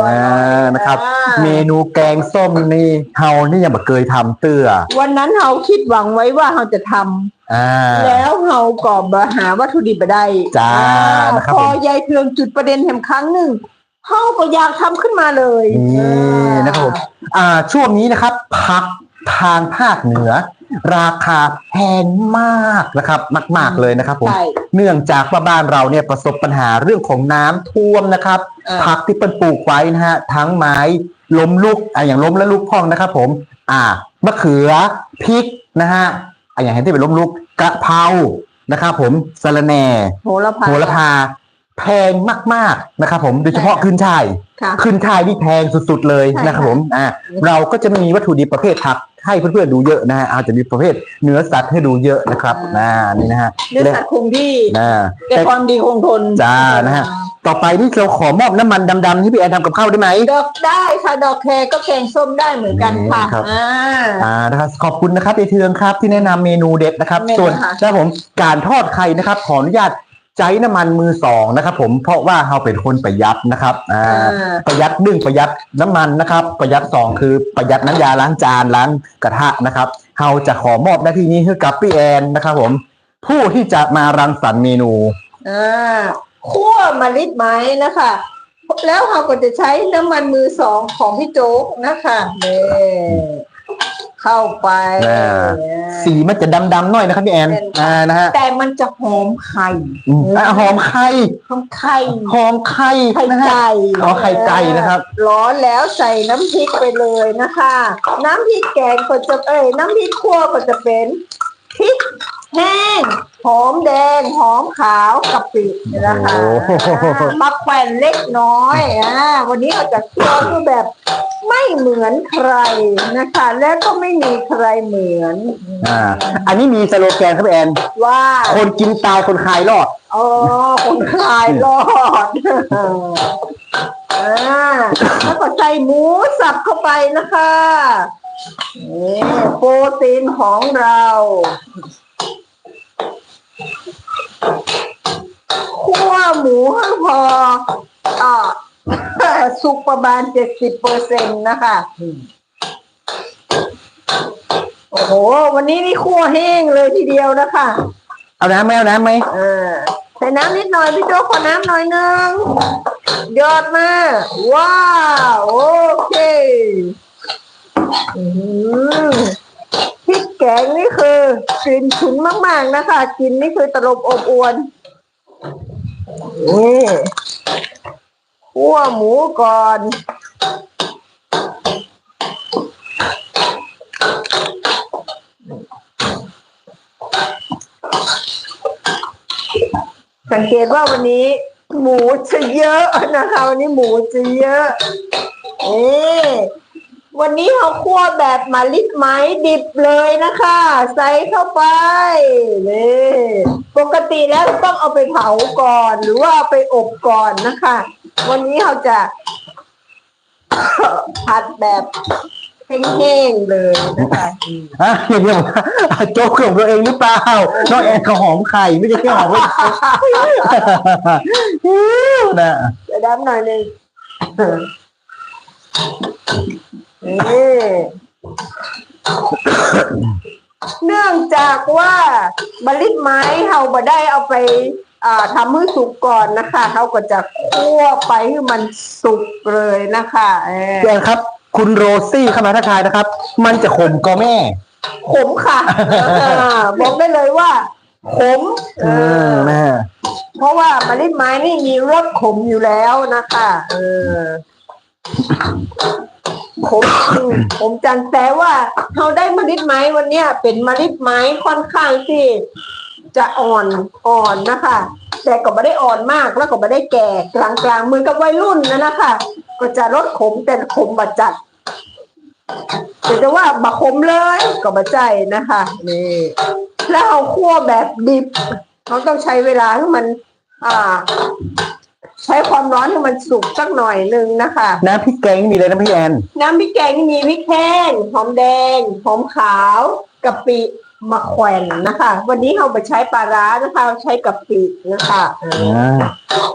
อ่านะครับ อ่า เมนูแกงส้มนี่เฮานี่ยังบ่เคยทำเตื้อวันนั้นเราคิดหวังไว้ว่าเราจะทำอ่า แล้วเราก็มาหาวัตถุดิบมาได้จ้าอ่นะครับพอผม ยายเทืองจุดประเด็นแห่งครั้งหนึ่งเขาก็อยากทำขึ้นมาเลยนี่นะครับผมอ่าช่วงนี้นะครับ ผัก ทางภาคเหนือ ราคาแพงมากนะครับมาก ๆเลยนะครับผมใช่เนื่องจากว่าบ้านเราเนี่ยประสบปัญหาเรื่องของน้ำท่วมนะครับ อ่า ผักที่เป็นปลูกไว้นะฮะทั้งไม้ล้มลุกอ่าอย่างล้มและลุกพ่องนะครับผม อ่ามะเขือพริกนะฮะอ่าอย่างเห็นที่เป็นล้มลุกกะเพรานะครับผมสะระแหน่ โหระพา โหระพาแพงมาก ๆ นะครับผมโดยเฉพาะใช่ค่ะ ขึ้นช่ายค่ะ ขึ้นช่ายนี่แพงสุด ๆ เลยใช่นะครับค่ะผมอ่าเราก็จะมีวัตถุดิบประเภทผัก ให้เพื่อนๆดูเยอะนะฮะอาจจะมีประเภทเนื้อสัตว์ให้ดูเยอะนะครับอ่านี่นะฮะเนื้อสัตว์คงที่อ่าแต่ความดีคงทนจ้านะฮะต่อไปนี่เราขอมอบน้ำมันดำๆที่พี่แอนทำกับข้าวได้ไหมดอกได้ค่ะดอกแครก็แกงส้มได้เหมือนกันค่ะนี่ครับอ่าอ่านะครับขอบคุณนะครับเอเทืองครับที่แนะนำเมนูเด็ดนะครับเมนูส่วนค่ะนะครับผมการทอดไข่นะครับ ขออนุญาต ใช้น้ำมันมือสองนะครับผมเพราะว่าเราเป็นคนประหยัดนะครับอ่าอ่าประหยัดหนึ่งประหยัดน้ำมันนะครับ ประหยัดสองคือประหยัดน้ำยาล้างจานล้างกระทะนะครับเราจะขอมอบหน้าที่นี้ให้กับพี่แอนนะครับผมผู้ที่จะมารังสรรค์เมนู อ่าคั่วมะลิดไม้นะคะ แล้วเราก็จะใช้น้ำมันมือสองของพี่โจ๊กนะคะนี่ เข้าไปอ่าสีมันจะดำๆหน่อยนะครับพี่แอนเป็นอ่านะฮะแต่มันจะหอมไข่อืมอะหอมไข่หอมไข่หอมไข่ไข่นะฮะไก่อ๋อไข่ไก่นะครับร้อนแล้วใส่น้ำพริกไปเลยนะคะ น้ำพริกแกงก็จะเอ้ยน้ำพริกคั่วก็จะเป็นพริกแห้งหอมแดงหอมขาวกะปินะคะโอ้โหอ่ามาแขวนเล็กน้อยอ่าวันนี้เราจะคั่วคือแบบ ไม่เหมือนใครนะคะ และก็ไม่มีใครเหมือน อ่า อันนี้มีสโลแกนครับพี่แอน ว่าคนกินตายคนคลายรอด อ๋อคนคลายรอดอ่าแล้วก็ใส่หมูสับเข้าไปนะคะนี่โปรตีนของเราคั่วหมูให้พออ่า สุกประมาณเจ็ดสิบเปอร์เซ็นต์นะคะ โอ้โห วันนี้นี่คั่วแห้งเลยทีเดียวนะคะ เอาน้ำไหมเอาน้ำไหมอ่าใส่น้ำนิดหน่อยพี่โจ๊กขอน้ำหน่อยหนึงยอดมากว้าวโอเคอื้อหือพริกแกงนี่คือกลิ่นฉุนมาก ๆ นะคะกลินนี่คือตลบอบอวนนี่ คั่วหมูก่อน สังเกตว่าวันนี้ หมูจะเยอะนะคะ วันนี้หมูจะเยอะ เอวันนี้เขาคั่วแบบมาลิดไมดิบเลยนะคะ ใส่เข้าไปนี่ปกติแล้วต้องเอาไปเผาก่อน หรือว่าอาไปอบก่อนนะคะ วันนี้เขาจะ ผัดแบบแห้งๆเลยนะคะฮะอย่างนี้ว่าโจ๊กของตัวเองหรือเปล่า น้องแอนเขาหอมไข่ไม่ใช่แค่หอมไข่นะจะดำหน่อยหนึ่งนี่เนื่องจากว่ามะลิดไม้เราบ่ได้เอาไป ทำให้สุกก่อนนะคะเขาก็จะคั่วไปให้มันสุกเลยนะคะเออพี่แอนครับ คุณโรซี่เข้ามาทักทายนะครับ มันจะขมก็แม่ ขมค่ะอ่าบอกได้เลยว่า ขมเอเอออแม่เพราะว่ามะลิดไม้นี่มีรสขมอยู่แล้วนะคะเออขมจริงขมจังแต่ว่าเราได้มะลิดไม้วันเนี้ยเป็นมะลิดไม้ค่อนข้างที่ จะอ่อนอ่อนนะคะ แต่ก็ไม่ได้อ่อนมากแล้วก็ไม่ได้แก่กลางกลางๆมือกับวัยรุ่นนะนะคะ ก็จะลดขมแต่ขมบาจัดแต่จะว่าบะขมเลยก็บาใจนะคะนี่แล้วเอาคั่วแบบดิบเขาต้องใช้เวลาให้มัน อ่า ใช้ความร้อนให้มันสุกสักหน่อยหนึ่งนะคะ น้ำพริกแกงนี่มีเลยนะพี่แอน น้ำพริกแกงนี่มีพริกแห้งหอมแดงหอมขาวกะปิ มาแขวนนะคะ วันนี้เราไปใช้ปลาร้านะคะ ใช้กับปีนะคะอ่า